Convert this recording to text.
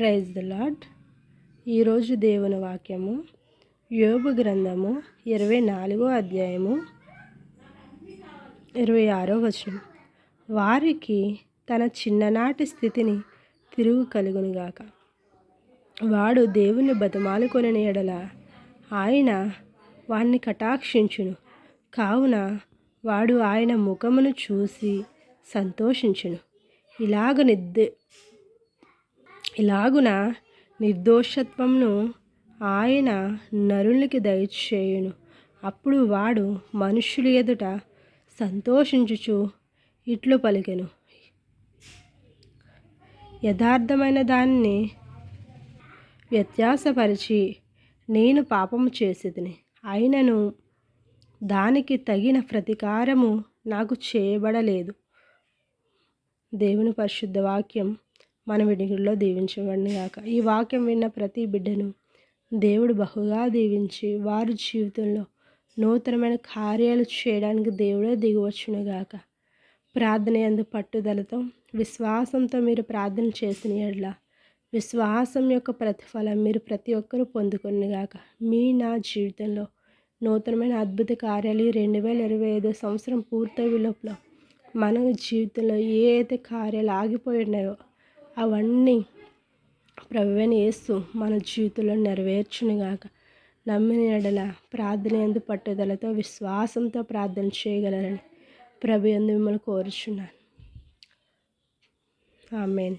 Praise the lord ఈరోజు దేవుని వాక్యము యోగు గ్రంథము ఇరవై నాలుగో అధ్యాయము ఇరవై ఆరో వచనం. వారికి తన చిన్ననాటి స్థితిని తిరుగు కలుగునుగాక వాడు దేవుని బతమాలుకొని ఎడల ఆయన వాణ్ణి కటాక్షించును. కావున వాడు ఆయన ముఖమును చూసి సంతోషించును. ఇలాగ నిద్ద ఇలాగున నిర్దోషత్వంను ఆయన నరునికి దయచేయును. అప్పుడు వాడు మనుషుల ఎదుట సంతోషించుచు ఇట్లు పలికెను. యథార్థమైన దాన్ని వ్యత్యాసపరిచి నేను పాపము చేసేదిని. అయినను దానికి తగిన ప్రతీకారము నాకు చేయబడలేదు. దేవుని పరిశుద్ధ వాక్యం మన విడిగుల్లో దీవించబడిన గాక. ఈ వాక్యం విన్న ప్రతి బిడ్డను దేవుడు బహుగా దీవించి వారి జీవితంలో నూతనమైన కార్యాలు చేయడానికి దేవుడే దిగవచ్చును గాక. ప్రార్థన ఎందు పట్టుదలతో విశ్వాసంతో మీరు ప్రార్థన చేసిన ఎడ్ల విశ్వాసం యొక్క ప్రతిఫలం మీరు ప్రతి ఒక్కరూ పొందుకుని గాక. మీ నా జీవితంలో నూతనమైన అద్భుత కార్యాలు రెండు వేల ఇరవై ఐదో సంవత్సరం పూర్తయ్యే లోపల మన జీవితంలో ఏ అయితే కార్యాలు ఆగిపోయి ఉన్నాయో అవన్నీ ప్రభువని వేస్తూ మన జీవితంలో నెరవేర్చునుగాక. నమ్మిన ఎడల ప్రార్థన ఎందు పట్టుదలతో విశ్వాసంతో ప్రార్థన చేయగలరని ప్రభు ఎందు మిమ్మల్ని కోరుచున్నాను. ఆమెన్.